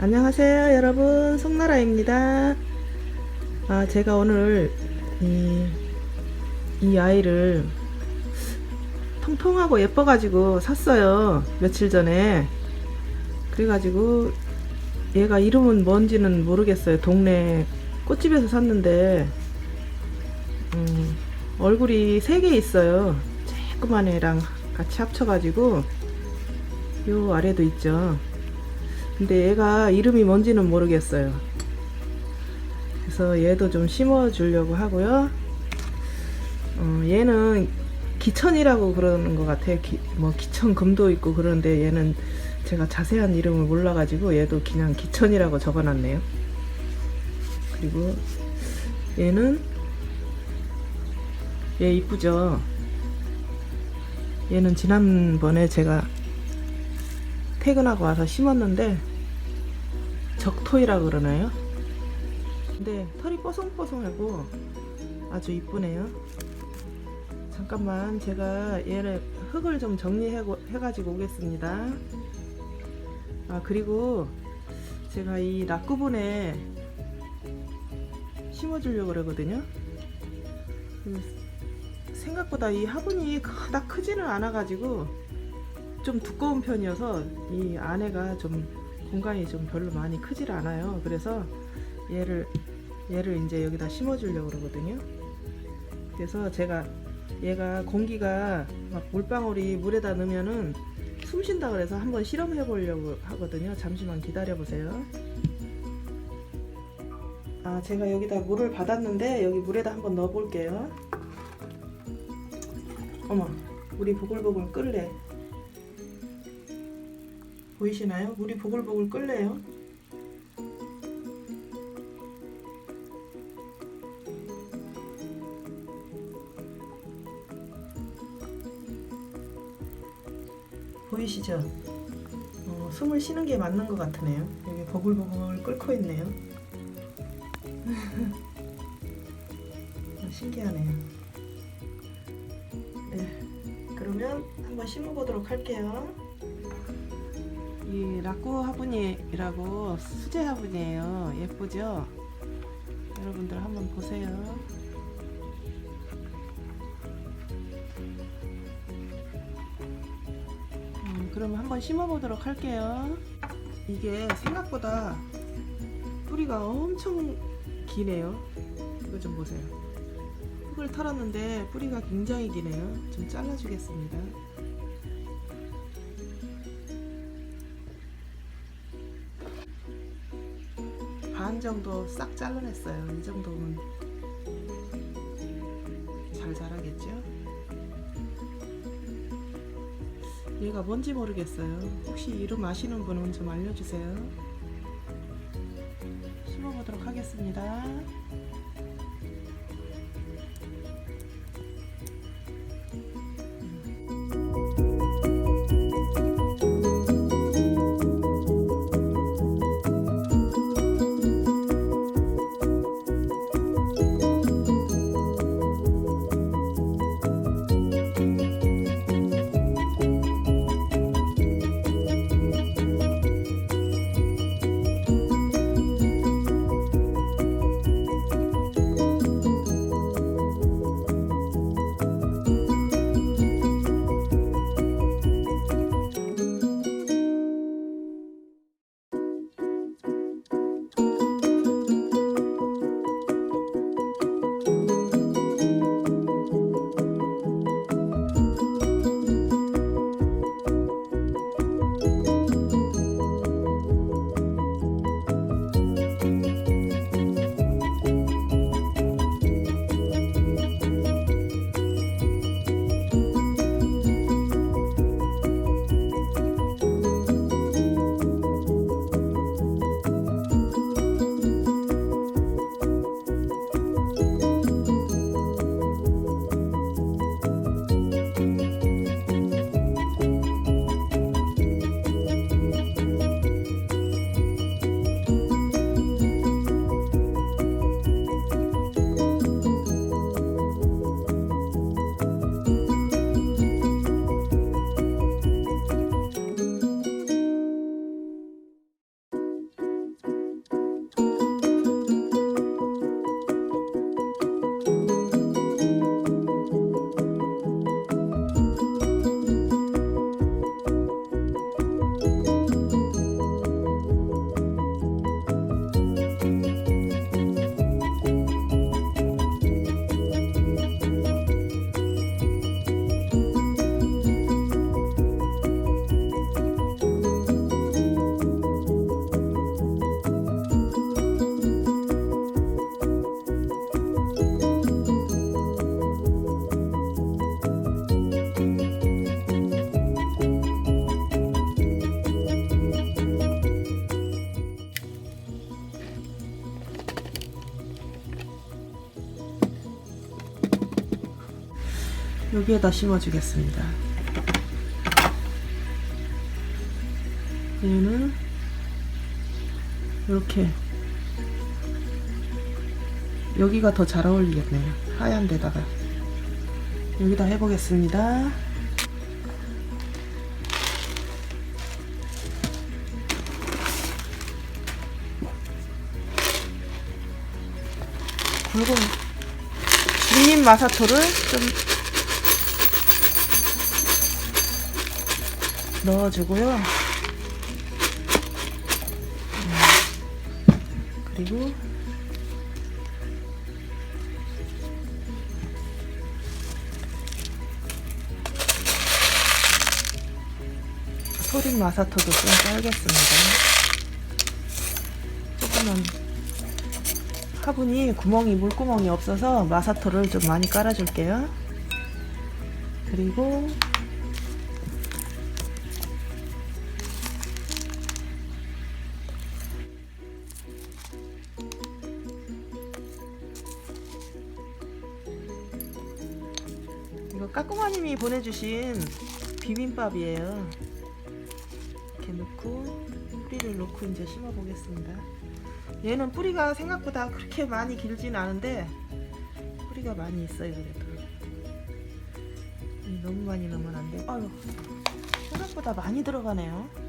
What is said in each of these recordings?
안녕하세요 여러분. 송나라입니다. 아 제가 오늘 이, 이 아이를 통통하고 예뻐 가지고 샀어요 며칠 전에. 그래 가지고 얘가 이름은 뭔지는 모르겠어요. 동네 꽃집에서 샀는데 음, 얼굴이 세 개 있어요. 조그만 애랑 같이 합쳐 가지고 요 아래도 있죠 근데 얘가 이름이 뭔지는 모르겠어요. 그래서 얘도 좀 심어 주려고 하고요. 어, 얘는 기천이라고 그러는 것 같아요. 기, 뭐 기천 금도 있고 그런데 얘는 제가 자세한 이름을 몰라가지고 얘도 그냥 기천이라고 적어놨네요. 그리고 얘는 얘 이쁘죠. 얘는 지난번에 제가 퇴근하고 와서 심었는데 적토이라 그러나요? 근데 털이 뽀송뽀송하고 아주 이쁘네요. 잠깐만 제가 얘를 흙을 좀 정리해 가지고 오겠습니다. 아 그리고 제가 이 낙구분에 심어주려고 그러거든요. 그 생각보다 이 화분이 그닥 크지는 않아가지고 좀 두꺼운 편이어서 이 안에가 좀 공간이 좀 별로 많이 크질 않아요. 그래서 얘를 얘를 이제 여기다 심어 주려고 그러거든요. 그래서 제가 얘가 공기가 막 물방울이 물에다 넣으면은 숨 쉰다 그래서 한번 실험해 보려고 하거든요. 잠시만 기다려 보세요. 아, 제가 여기다 물을 받았는데 여기 물에다 한번 넣어 볼게요. 어머, 물이 보글보글 끓래. 보이시나요? 물이 보글보글 끓네요. 보이시죠? 어, 숨을 쉬는 게 맞는 것 같으네요. 여기 보글보글 끓고 있네요. 아, 신기하네요. 네, 그러면 한번 심어보도록 할게요. 이 라꾸 화분이라고 수제 화분이에요. 예쁘죠? 여러분들 한번 보세요. 음, 그러면 한번 심어보도록 할게요. 이게 생각보다 뿌리가 엄청 기네요. 이거 좀 보세요. 흙을 털었는데 뿌리가 굉장히 기네요. 좀 잘라주겠습니다. 반 정도 싹 잘라냈어요. 이 정도면 잘 자라겠죠? 얘가 뭔지 모르겠어요. 혹시 이름 아시는 분은 좀 알려주세요. 심어보도록 하겠습니다. 여기에다 심어주겠습니다. 얘는 이렇게 여기가 더 잘 어울리겠네요. 하얀 데다가 여기다 해보겠습니다. 굵은 중립 마사토를 좀 넣어주고요. 음, 그리고 소림 마사토도 좀 깔겠습니다. 조금만 화분이 구멍이 물구멍이 없어서 마사토를 좀 많이 깔아줄게요. 그리고 이거 까꿍마님이 보내주신 비빔밥이에요. 이렇게 넣고 뿌리를 넣고 이제 심어 보겠습니다. 얘는 뿌리가 생각보다 그렇게 많이 길진 않은데 뿌리가 많이 있어요 그래도 이, 너무 많이 넣으면 안 돼. 아유 생각보다 많이 들어가네요.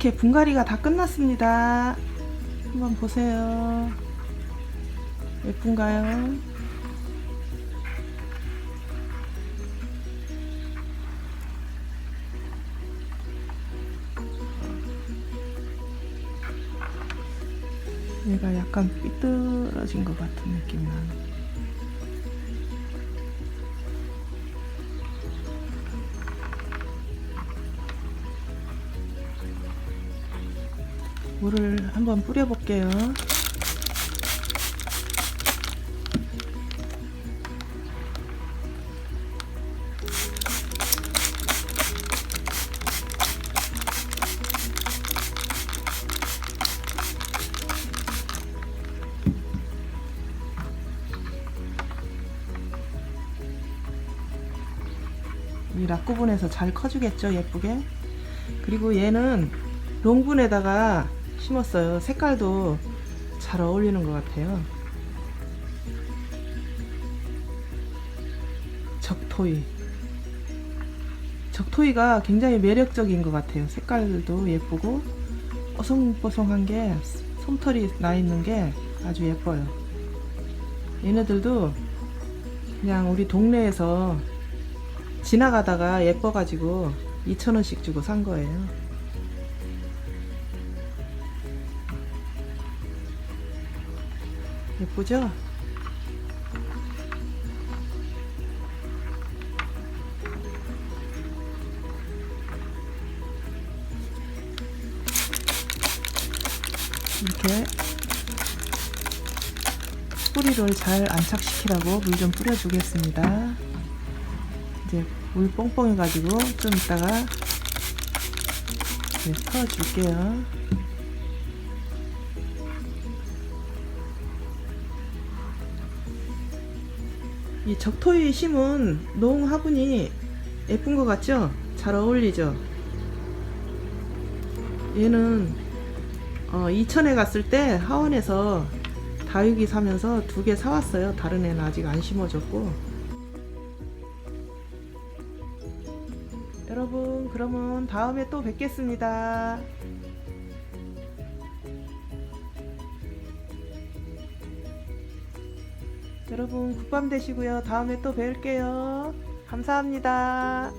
이렇게 분갈이가 다 끝났습니다. 한번 보세요. 예쁜가요? 얘가 약간 삐뚤어진 것 같은 느낌이 나는. 물을 한번 뿌려 볼게요. 이 락구분에서 잘 커주겠죠, 예쁘게. 그리고 얘는 롱분에다가 심었어요. 색깔도 잘 어울리는 것 같아요. 적토이. 적토이가 굉장히 매력적인 것 같아요. 색깔도 예쁘고 뽀송뽀송한 게 솜털이 나 있는 게 아주 예뻐요. 얘네들도 그냥 우리 동네에서 지나가다가 예뻐가지고 2,000원씩 주고 산 거예요. 예쁘죠? 이렇게 뿌리를 잘 안착시키라고 물 좀 뿌려주겠습니다. 이제 물 뽕뽕해 가지고 좀 이따가 이제 퍼줄게요. 이 적토이 심은 농 화분이 예쁜 것 같죠? 잘 어울리죠? 얘는 어, 이천에 갔을 때 하원에서 다육이 사면서 두 개 사왔어요. 다른 애는 아직 안 심어졌고. 여러분, 그러면 다음에 또 뵙겠습니다. 여러분, 굿밤 되시고요. 다음에 또 뵐게요. 감사합니다.